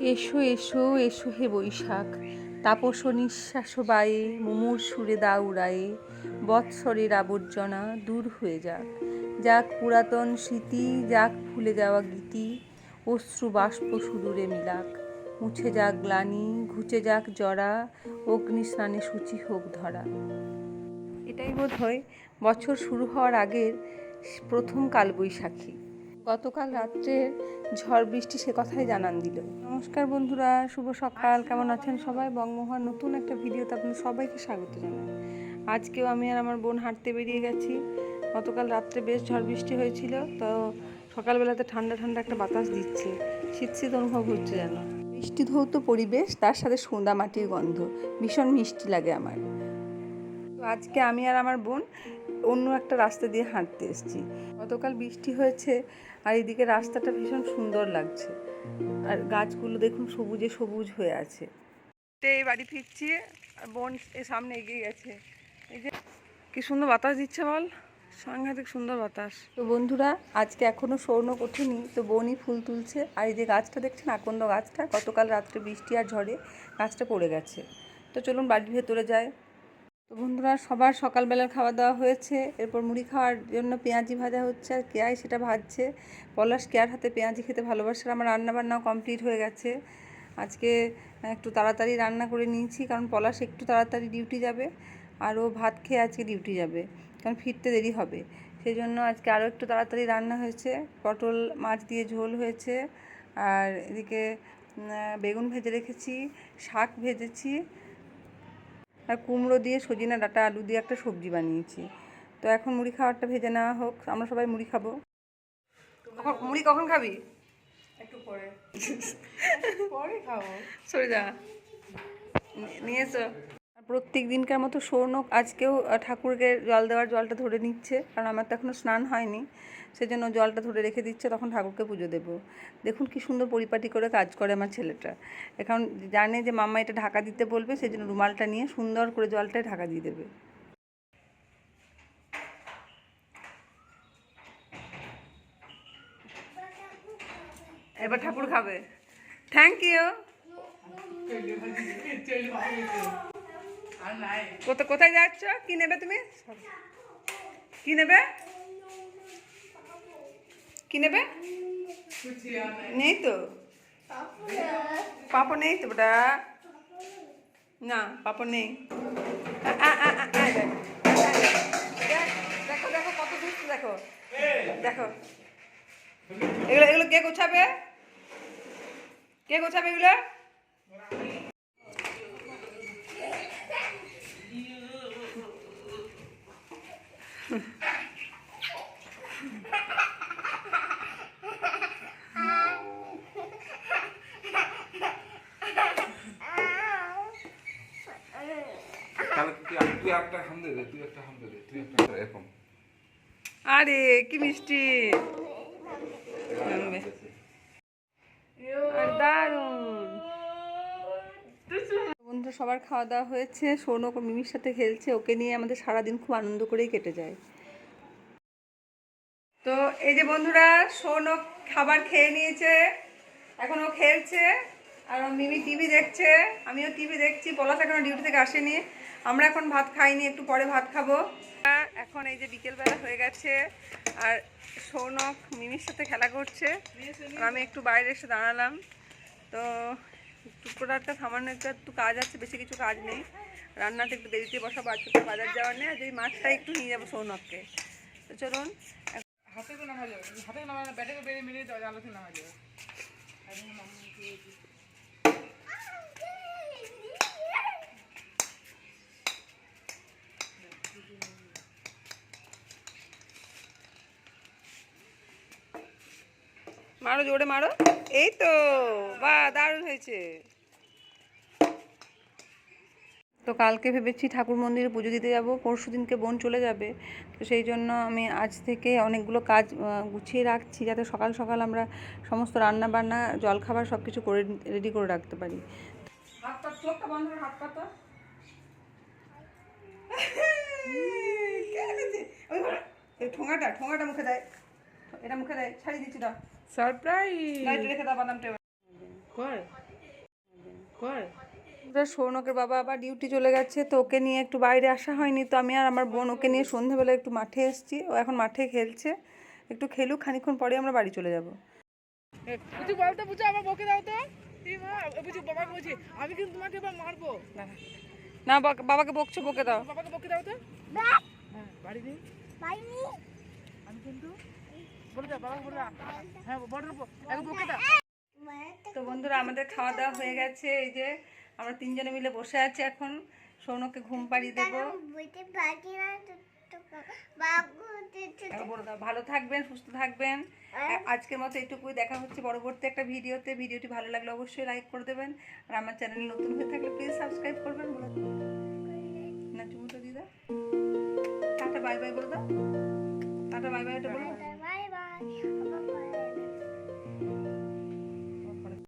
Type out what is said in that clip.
এসো এসো এসো হে বৈশাখ। তাপস নিঃশ্বাস বায়ে মুমুর সুরে দা উড়ায়ে। বৎসরের আবর্জনা দূর হয়ে যাক। যাক পুরাতন স্মৃতি, যাক ভুলে যাওয়া গীতি, অশ্রু বাষ্প সুদূরে মিলাক। মুছে যাক গ্লানি, ঘুচে যাক জরা অগ্নি স্নানে সূচি হোক ধরা। এটাই বোধ হয় বছর শুরু হওয়ার আগের প্রথম কালবৈশাখী। গতকাল রাত্রের ঝড় বৃষ্টি সে কথাই জানান দিল। নমস্কার বন্ধুরা, শুভ সকাল। কেমন আছেন সবাই? বঙ্গমহার নতুন একটা ভিডিওতে আপনাদের সবাইকে স্বাগত জানাই। আজকেও আমি আর আমার বোন হাঁটতে বেরিয়ে গেছি। গতকাল রাত্রে বেশ ঝড় বৃষ্টি হয়েছিল, তো সকালবেলাতে ঠান্ডা ঠান্ডা একটা বাতাস দিচ্ছে। শীত শীত অনুভব হচ্ছে যেন। বৃষ্টি ধৌত পরিবেশ, তার সাথে সোঁদা মাটির গন্ধ। ভীষণ মিষ্টি লাগে আমার। তো আজকে আমি আর আমার বোন অন্য একটা রাস্তা দিয়ে হাঁটতে এসেছি। গতকাল বৃষ্টি হয়েছে আর এদিকে রাস্তাটা ভীষণ সুন্দর লাগছে। আর গাছগুলো দেখুন সবুজে সবুজ হয়ে আছে। এই বাড়ি ফিরছি বোন এ সামনে এগিয়ে গেছে। এই যে, কি সুন্দর বাতাস দিচ্ছে বল? সাংঘাতিক সুন্দর বাতাস। তো বন্ধুরা, আজকে এখনও স্বর্ণ ওঠেনি, তো বোনই ফুল তুলছে। আর এই যে গাছটা দেখছেন, আকন্দ গাছটা, গতকাল রাত্রে বৃষ্টি আর ঝড়ে গাছটা পড়ে গেছে। তো চলুন বাড়ির ভেতরে যায় তো বন্ধুরা, সবার সকালবেলার খাওয়া দাওয়া হয়েছে। এরপর মুড়ি খাওয়ার জন্য পেঁয়াজি ভাজা হচ্ছে আর কেয়াই সেটা ভাজছে। পলাশ কেয়ার হাতে পেঁয়াজি খেতে ভালোবাসার আমার রান্নাবান্নাও কমপ্লিট হয়ে গেছে। আজকে একটু তাড়াতাড়ি রান্না করে নিয়েছি কারণ পলাশ একটু তাড়াতাড়ি ডিউটি যাবে আর ও ভাত খেয়ে আজকে ডিউটি যাবে কারণ ফিরতে দেরি হবে। সেই জন্য আজকে আরও একটু তাড়াতাড়ি রান্না হয়েছে। পটল মাছ দিয়ে ঝোল হয়েছে আর এদিকে বেগুন ভেজে রেখেছি, শাক ভেজেছি আর কুমড়ো দিয়ে সজিনা ডাটা আলু দিয়ে একটা সবজি বানিয়েছি। তো এখন মুড়ি খাওয়ারটা ভেজে নেওয়া হোক আমরা সবাই মুড়ি খাব। মুড়ি কখন খাবি? একটু পরে। পরে খাব। সরে যা নিয়ে এসো। প্রত্যেক দিনকার মতো সৌনক আজকেও ঠাকুরকে জল দেওয়ার জলটা ধরে নিচ্ছে। কারণ আমার তো এখনও স্নান হয়নি। সেজন্য জলটা ধরে রেখে দিচ্ছে, তখন ঠাকুরকে পুজো দেবো। দেখুন কি সুন্দর পরিপাটি করে কাজ করে আমার ছেলেটা। এখন জানে যে মাম্মা এটা ঢাকা দিতে বলবে সেই জন্য রুমালটা নিয়ে সুন্দর করে জলটায় ঢাকা দিয়ে দেবে। এবার ঠাকুর খাবে। থ্যাংক ইউ কোথা কোথায় যাচ্ছ? কি নেবে তুমি? কি নেবে? কি নেবে? নাই। তো? পাপড় নেই তো বেটা? না পাপড় নেই। দেখো। দেখো কত দুষ্ট দেখো। দেখো। এগুলো এগুলো কে গোছাবে? কে গোছাবে এগুলো? তাহলে তুই তুই একটা হাম দে তুই একটা হাম দে তুই একটা এরকম। আরে কি মিষ্টি। আর বন্ধু সবার খাওয়া দাওয়া হয়েছে। সৌনক ও মিমির সাথে খেলছে। ওকে নিয়ে আমাদের সারাদিন খুব আনন্দ করেই কেটে যায়। তো এই যে বন্ধুরা সৌনক খাবার খেয়ে নিয়েছে। এখন ও খেলছে। আর ও মিমি টিভি দেখছে। আমিও টিভি দেখছি। পলাশ এখনও ডিউটি থেকে আসেনি। আমরা এখন ভাত খাইনি, একটু পরে ভাত খাব। এখন এই যে বিকেলবেলা হয়ে গেছে, আর সৌনক মিমির সাথে খেলা করছে। আমি একটু বাইরে এসে দাঁড়ালাম। তো টুকরোটা সামান্য একটু একটু কাজ আছে, বেশি কিছু কাজ নেই। রান্নাতে একটু দেরিতে বসাবো, আজকে তো বাজার যাওয়ার নেই আর এই মাছটা একটু নিয়ে যাব সৌনককে। তো চলুন, হাতে তো নামা যাবে হাতে নামা ব্যাটে বেরিয়ে মিলিয়ে আলোচনা নামা যাবে মারো জোরে মারো। এই তো, বা, দারুণ হয়েছে। তো কালকে ভেবেছি ঠাকুর মন্দিরে পুজো দিতে যাব, পরশু দিনকে বোন চলে যাবে। তো সেই জন্য আমি আজ থেকে অনেকগুলো কাজ গুছিয়ে রাখছি যাতে সকাল সকাল আমরা সমস্ত রান্না বান্না জলখাবার সব কিছু করে, রেডি করে রাখতে পারি। ঠোঙাটা ঠোঙাটা মুখে দেয়। এটা মুখে দেয়, ছাড়িয়ে দিচ্ছি, দাও। সারপ্রাইজ। লাইট রেখে দাও বাদামটা কর। কর। সৌনকের বাবা আবার ডিউটি চলে গেছে তো ওকে নিয়ে একটু বাইরে আসা হয়নি তো আমি আর আমার বোন ওকে নিয়ে সন্ধ্যাবেলা একটু মাঠে এসেছি ও এখন মাঠে খেলছে। একটু খেলুক খানিকক্ষণ পরে আমরা বাড়ি চলে যাব। বুঝি বলতে বুঝো আমার বকে দাও তো। এই বাবাকে বলছি আমি কিন্তু তোমাকে এবার মারবো। না বাবা- বাবাকে বকছো বকে দাও। বাবাকে বকে দাও তো। হ্যাঁ বাড়ি দিন আমি কিন্তু তো বন্ধুরা, আমাদের খাওয়া দাওয়া হয়ে গেছে, এই যে আমরা তিনজনে মিলে বসে আছি এখন। সৌনকে ঘুম পাড়িয়ে দেবো। ভালো থাকবেন, সুস্থ থাকবেন। আজকের মতো এটুকুই, দেখা হচ্ছে পরবর্তী একটা ভিডিওতে। ভিডিওটি ভালো লাগলে অবশ্যই লাইক করে দেবেন। আর আমার চ্যানেল নতুন হয়ে থাকলে প্লিজ সাবস্ক্রাইব করবেন। না দিদা টাটা, বাই বাই বলে দাও। টাটা, বাই বাই বলো